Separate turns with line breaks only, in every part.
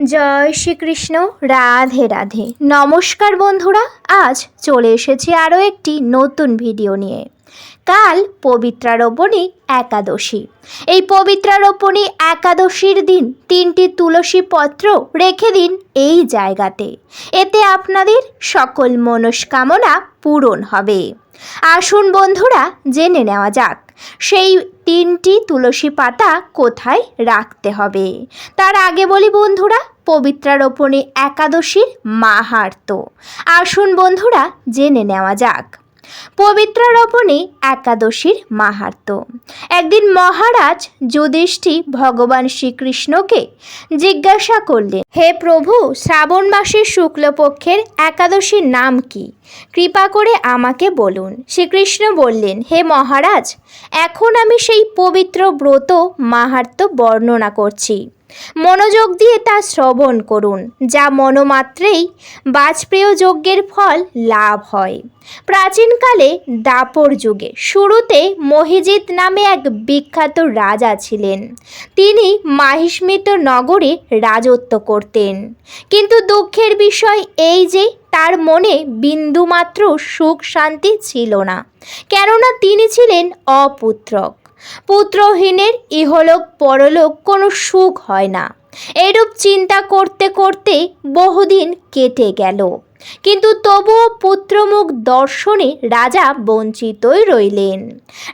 জয় শ্রীকৃষ্ণ, রাধে রাধে। নমস্কার বন্ধুরা, আজ চলে এসেছি আরও একটি নতুন ভিডিও নিয়ে। কাল পবিত্রারোপণী একাদশী। এই পবিত্রারোপণী একাদশীর দিন তিনটি তুলসী পত্র রেখে দিন এই জায়গাতে। এতে আপনাদের সকল মনস্কামনা পূরণ হবে। আসুন বন্ধুরা, জেনে নেওয়া যাক, সেই তিনটি তুলসী পাতা কোথায় রাখতে হবে? তার আগে বলি বন্ধুরা পবিত্রারোপণী একাদশীর মাহার্ত। আসুন বন্ধুরা, জেনে নেওয়া যাক। পবিত্রারোপণী একাদশীর মাহাত্ম একদিন মহারাজ যুধিষ্ঠি ভগবান শ্রীকৃষ্ণকে জিজ্ঞাসা করলেন, হে প্রভু, শ্রাবণ মাসের শুক্লপক্ষের একাদশীর নাম কি? কৃপা করে আমাকে বলুন। শ্রীকৃষ্ণ বললেন, হে মহারাজ, এখন আমি সেই পবিত্র ব্রত মাহাত্ম বর্ণনা করছি। মনোযোগ দিয়ে তা শ্রবণ করুন, যা মনোমাত্রেই বাজপেয় যজ্ঞের ফল লাভ হয়। প্রাচীনকালে দাপর যুগে শুরুতে মহিজিৎ নামে এক বিখ্যাত রাজা ছিলেন। তিনি মাহিষ্মিত নগরে রাজত্ব করতেন। কিন্তু দুঃখের বিষয় এই যে, তার মনে বিন্দুমাত্র সুখ শান্তি ছিল না। কেননা তিনি ছিলেন অপুত্রক। পুত্রহীনের ইহলোক পরলোক কোনো সুখ হয় না। এরূপ চিন্তা করতে করতে বহুদিন কেটে গেল। কিন্তু তবুও পুত্রমুখ দর্শনে রাজা বঞ্চিতই রইলেন।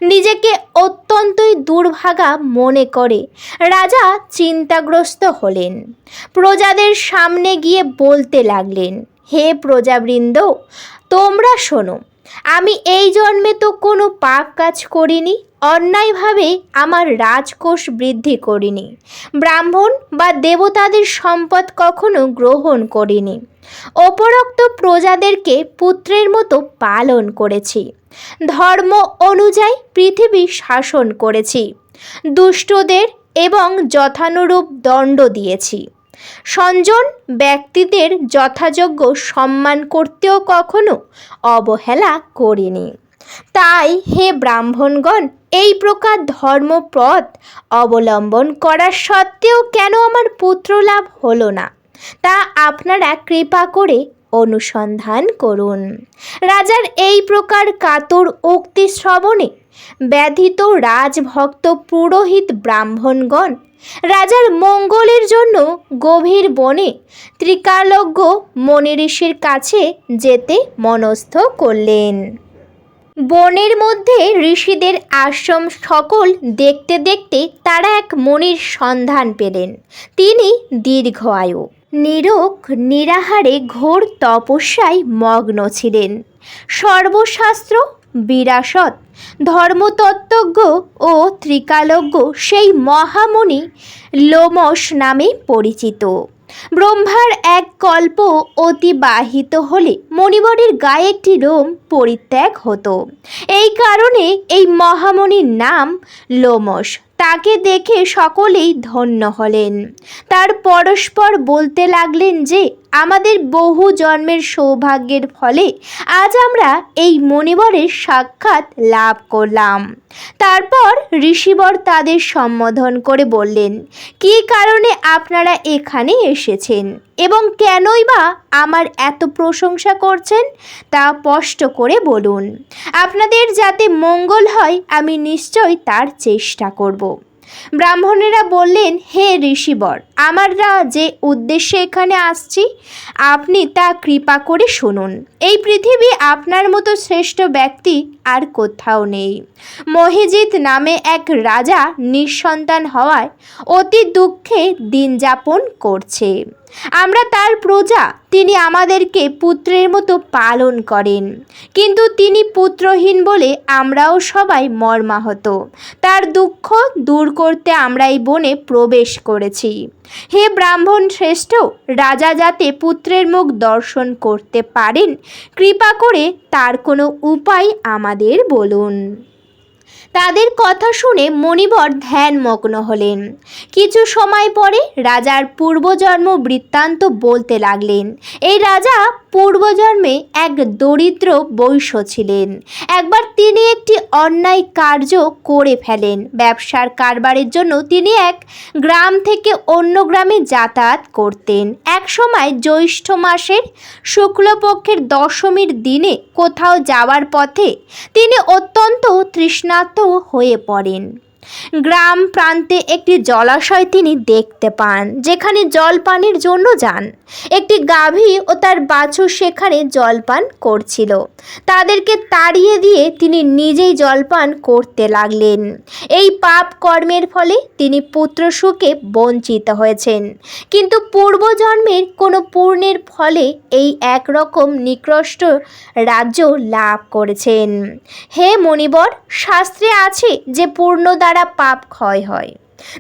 নিজেকে অত্যন্তই দুর্ভাগা মনে করে রাজা চিন্তাগ্রস্ত হলেন। প্রজাদের সামনে গিয়ে বলতে লাগলেন, হে প্রজাবৃন্দ, তোমরা শোনো, আমি এই জন্মে তো কোনো পাপ কাজ করিনি। অন্যায়ভাবে আমার রাজকোষ বৃদ্ধি করিনি। ব্রাহ্মণ বা দেবতাদের সম্পদ কখনো গ্রহণ করিনি। উপরোক্ত প্রজাদেরকে পুত্রের মতো পালন করেছি। ধর্ম অনুযায়ী পৃথিবী শাসন করেছি। দুষ্টদের এবং যথানুরূপ দণ্ড দিয়েছি। সঞ্জন ব্যক্তিদের যথাযোগ্য সম্মান করতেও কখনো অবহেলা করিনি। তাই হে ব্রাহ্মণগণ, এই প্রকার ধর্মপথ অবলম্বন করার সত্ত্বেও কেন আমার পুত্র লাভ হলো না? তা আপনারা কৃপা করে অনুসন্ধান করুন। রাজার এই প্রকার কাতর উক্তি শ্রবণে ব্যাধিত রাজভক্ত পুরোহিত ব্রাহ্মণগণ রাজার মঙ্গলের জন্য গভীর বনে ত্রিকালজ্ঞ মনিঋষির কাছে যেতে মনস্থ করলেন। বনের মধ্যে ঋষিদের আশ্রম সকল দেখতে দেখতে তারা এক মনির সন্ধান পেলেন। তিনি দীর্ঘ আয়ু। নিরোগ, নিরাহারে ঘোর তপস্যায় মগ্ন ছিলেন। সর্বশাস্ত্র, বিরাসত, ধর্মতত্ত্বজ্ঞ ও ত্রিকালজ্ঞ সেই মহামণি লোমস নামে পরিচিত। ব্রহ্মার এক কল্প অতিবাহিত হলে মণিবরের গায়ে একটি রোম পরিত্যাগ হতো। এই কারণে এই মহামণির নাম লোমস তাকে দেখে সকলেই ধন্য হলেন। তার পরস্পর বলতে লাগলেন যে আমাদের বহু জন্মের সৌভাগ্যের ফলে আজ আমরা এই মণিবরের সাক্ষাৎ লাভ করলাম। তারপর ঋষিবর তাদের সম্বোধন করে বললেন, কী কারণে আপনারা এখানে এসেছেন এবং কেনই বা আমার এত প্রশংসা করছেন তা স্পষ্ট করে বলুন, আপনাদের যাতে মঙ্গল হয় আমি নিশ্চয় তার চেষ্টা করব। ব্রাহ্মণেরা বললেন, হে ঋষিবর, আমাররা যে উদ্দেশ্যে এখানে আসছি, আপনি তা কৃপা করে শুনুন। এই পৃথিবী আপনার মতো শ্রেষ্ঠ ব্যক্তি আর কোথাও নেই। মহিজিৎ নামে এক রাজা নিঃসন্তান হওয়ায় অতি দুঃখে দিন যাপন করছে। আমরা তার প্রজা, তিনি আমাদেরকে পুত্রের মতো পালন করেন। কিন্তু তিনি পুত্রহীন বলে আমরাও সবাই মর্মাহত। তার দুঃখ দূর করতে আমরা এই বনে প্রবেশ করেছি। হে ব্রাহ্মণ শ্রেষ্ঠ, রাজা যাতে পুত্রের মুখ দর্শন করতে পারেন, কৃপা করে তার কোনো উপায় আমাদের বলুন। তাদের কথা শুনে মণিবর ধ্যানমগ্ন হলেন। কিছু সময় পরে রাজার পূর্বজন্ম বৃত্তান্ত বলতে লাগলেন। এই রাজা পূর্বজন্মে এক দরিদ্র বৈশ্য ছিলেন। একবার তিনি একটি অন্যায় কার্য করে ফেলেন। ব্যবসার কারবারের জন্য তিনি এক গ্রাম থেকে অন্য গ্রামে যাতায়াত করতেন। এক সময় জ্যৈষ্ঠ মাসের শুক্লপক্ষের দশমীর দিনে কোথাও যাওয়ার পথে তিনি অত্যন্ত তৃষ্ণার্ত হয়ে পড়েন। গ্রাম প্রান্তে একটি জলাশয় তিনি দেখতে পান, যেখানে জল পানের জন্য যান। একটি গাভী ও তার বাছুর সেখানে জলপান করছিল। তাদেরকে তাড়িয়ে দিয়ে তিনি নিজেই জলপান করতে লাগলেন। এই পাপ কর্মের ফলে তিনি পুত্র সুখে বঞ্চিত হয়েছেন। কিন্তু পূর্বজন্মের কোনো পূর্ণের ফলে এই একরকম নিকৃষ্ট রাজ্য লাভ করেছেন। হে মণিবর, শাস্ত্রে আছে যে পূর্ণ দ্বারা পাপ ক্ষয় হয়।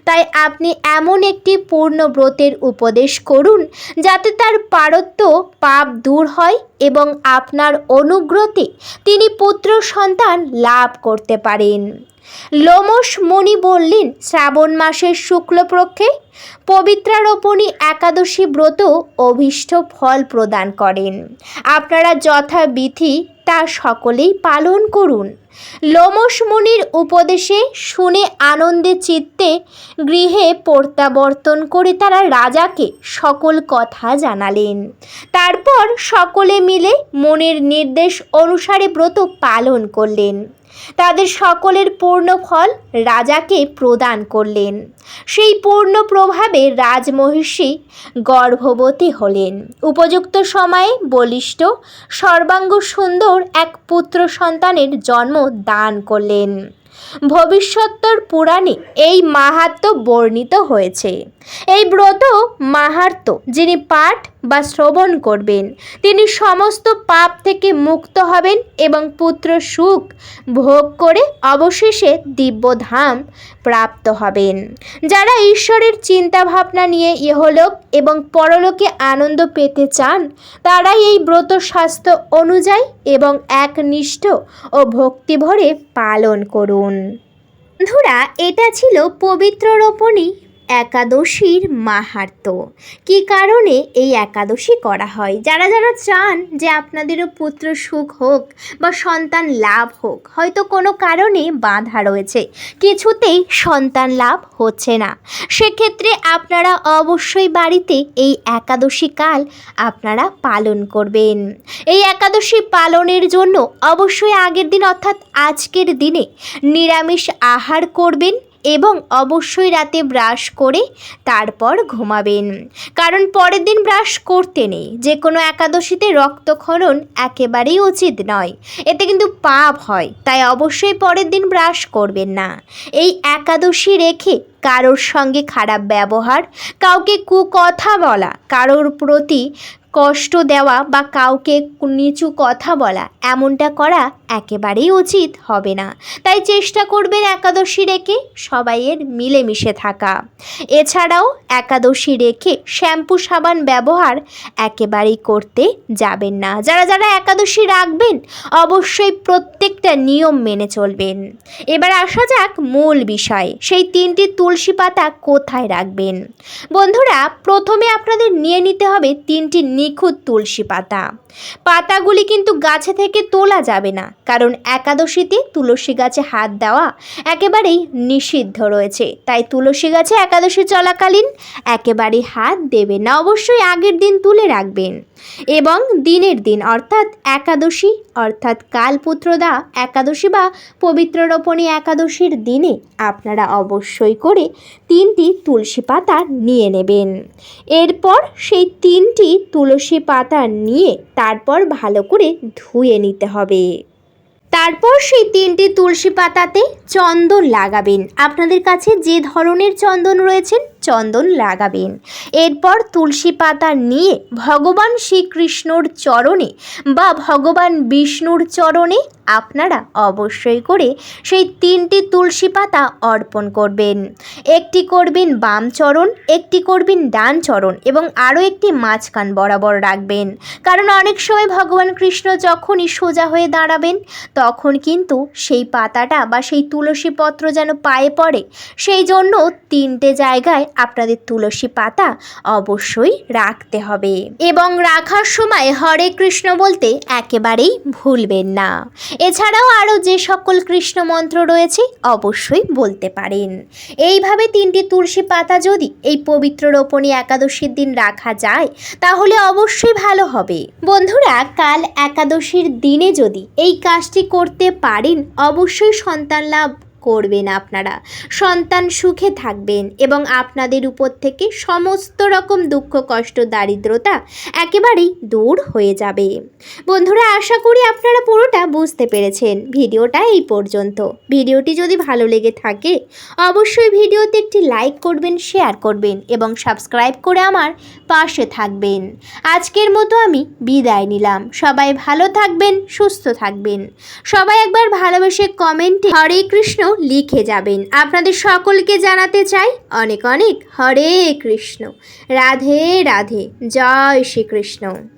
তাই আপনি এমন একটি পূর্ণ ব্রতের উপদেশ করুন, যাতে তার পারত্ব পাপ দূর হয় এবং আপনার অনুগ্রতে তিনি পুত্র সন্তান লাভ করতে পারেন। লোমস মুনি বললেন, শ্রাবণ মাসের শুক্লপক্ষে পবিত্রারোপণী একাদশী ব্রত অভীষ্ট ফল প্রদান করেন। আপনারা যথাবিধি তা সকলেই পালন করুন। লোমস মুনির উপদেশে শুনে আনন্দে চিত্তে গৃহে প্রত্যাবর্তন করে তারা রাজাকে সকল কথা জানালেন। তারপর সকলে মিলে মনের নির্দেশ অনুসারে ব্রত পালন করলেন। তাদের সকলের পূর্ণ ফল রাজাকে প্রদান করলেন। সেই পূর্ণ প্রভাবে রাজমহিষী গর্ভবতী হলেন। উপযুক্ত সময়ে বলিষ্ঠ, সর্বাঙ্গ সুন্দর এক পুত্র সন্তানের জন্ম দান করলেন। ভবিষ্যত্তর পুরাণে এই মাহাত্ম বর্ণিত হয়েছে। এই ব্রত মাহাত্ম যিনি পাঠ বা শ্রবণ করবেন, তিনি সমস্ত পাপ থেকে মুক্ত হবেন এবং পুত্র সুখ ভোগ করে অবশেষে দিব্যধাম প্রাপ্ত হবেন। যারা ঈশ্বরের চিন্তা ভাবনা নিয়ে ইহলোক এবং পরলোকে আনন্দ পেতে চান, তারাই এই ব্রত স্বাস্থ্য অনুযায়ী এবং একনিষ্ঠ ও ভক্তিভরে পালন করুন। বন্ধুরা, এটা ছিল পবিত্র রোপণী একাদশীর মাহাত্ম। কী কারণে এই একাদশী করা হয়? যারা যারা চান যে আপনাদেরও পুত্র সুখ হোক বা সন্তান লাভ হোক, হয়তো কোনো কারণে বাধা রয়েছে। কিছুতেই সন্তান লাভ হচ্ছে না। সেক্ষেত্রে আপনারা অবশ্যই বাড়িতে এই একাদশী কাল আপনারা পালন করবেন। এই একাদশী পালনের জন্য অবশ্যই আগের দিন অর্থাৎ আজকের দিনে নিরামিষ আহার করবেন। এবং অবশ্যই রাতে ব্রাশ করে তারপর ঘুমাবেন। কারণ পরের দিন ব্রাশ করতে নেই। যে কোনো একাদশীতে রক্তক্ষরণ একেবারেই উচিত নয়। এতে কিন্তু পাপ হয়। তাই অবশ্যই পরের দিন ব্রাশ করবেন না। এই একাদশী রেখে কারোর সঙ্গে খারাপ ব্যবহার, কাউকে কুকথা বলা, কারোর প্রতি কষ্ট দেওয়া বা কাউকে নিচু কথা বলা, এমনটা করা একেবারেই উচিত হবে না। তাই চেষ্টা করবেন একাদশী রেখে সবাইয়ের মিলেমিশে থাকা। এছাড়াও একাদশী রেখে শ্যাম্পু সাবান ব্যবহার একেবারেই করতে যাবেন না। যারা যারা একাদশী রাখবেন, অবশ্যই প্রত্যেকটা নিয়ম মেনে চলবেন। এবার আসা যাক মূল বিষয়। সেই তিনটি তুলসী পাতা কোথায় রাখবেন? বন্ধুরা, প্রথমে আপনাদের নিয়ে নিতে হবে তিনটি নিখুঁত তুলসী পাতা। পাতাগুলি কিন্তু গাছে থেকে তোলা যাবে না, কারণ একাদশীতে তুলসী গাছে হাত দেওয়া একেবারেই নিষিদ্ধ রয়েছে। তাই তুলসী গাছে একাদশী চলাকালীন একেবারেই হাত দেবেন না, অবশ্যই আগের দিন তুলে রাখবেন। এবং দিনের দিন, অর্থাৎ একাদশী, অর্থাৎ কালপুত্রদা একাদশী বা পবিত্র রোপণী একাদশীর দিনে আপনারা অবশ্যই করে তিনটি তুলসী পাতা নিয়ে নেবেন। এরপর সেই তিনটি তুলসী পাতা নিয়ে তারপর ভালো করে ধুয়ে নিতে হবে। তারপর সেই তিনটি তুলসী পাতাতে চন্দন লাগাবেন। আপনাদের কাছে যে ধরনের চন্দন রয়েছেন চন্দন লাগাবেন। এরপর তুলসী পাতা নিয়ে ভগবান শ্রীকৃষ্ণর চরণে বা ভগবান বিষ্ণুর চরণে আপনারা অবশ্যই করে সেই তিনটি তুলসী পাতা অর্পণ করবেন। একটি করবেন বাম চরণ, একটি করবেন ডান চরণ এবং আরও একটি মাঝখান বরাবর রাখবেন। কারণ অনেক সময় ভগবান কৃষ্ণ যখনই সোজা হয়ে দাঁড়াবেন, তখন কিন্তু সেই পাতাটা বা সেই তুলসী পত্র যেন পায়ে পড়ে, সেই জন্য তিনটে জায়গায় আপনাদের তুলসী পাতা অবশ্যই রাখতে হবে। এবং রাখার সময় হরে কৃষ্ণ বলতে একেবারেই ভুলবেন না। এছাড়াও আরও যে সকল কৃষ্ণ মন্ত্র রয়েছে অবশ্যই বলতে পারেন। এইভাবে তিনটি তুলসী পাতা যদি এই পবিত্র রোপণী একাদশীর দিন রাখা যায়, তাহলে অবশ্যই ভালো হবে। বন্ধুরা, কাল একাদশীর দিনে যদি এই কাজটি করতে পারেন, অবশ্যই সন্তান লাভ করবেন আপনারা। সন্তান সুখে থাকবেন এবং আপনাদের উপর থেকে সমস্ত রকম দুঃখ, কষ্ট, দারিদ্রতা একেবারেই দূর হয়ে যাবে। বন্ধুরা, আশা করি আপনারা পুরোটা বুঝতে পেরেছেন। ভিডিওটা এই পর্যন্ত। ভিডিওটি যদি ভালো লেগে থাকে, অবশ্যই ভিডিওতে একটি লাইক করবেন, শেয়ার করবেন এবং সাবস্ক্রাইব করে আমার পাশে থাকবেন। আজকের মতো আমি বিদায় নিলাম। সবাই ভালো থাকবেন, সুস্থ থাকবেন। সবাই একবার ভালোবেসে কমেন্টে হরে কৃষ্ণ লিখে যাবেন। আপনাদের সকলকে জানাতে চাই অনেক অনেক হরে কৃষ্ণ। রাধে রাধে। জয় শ্রীকৃষ্ণ।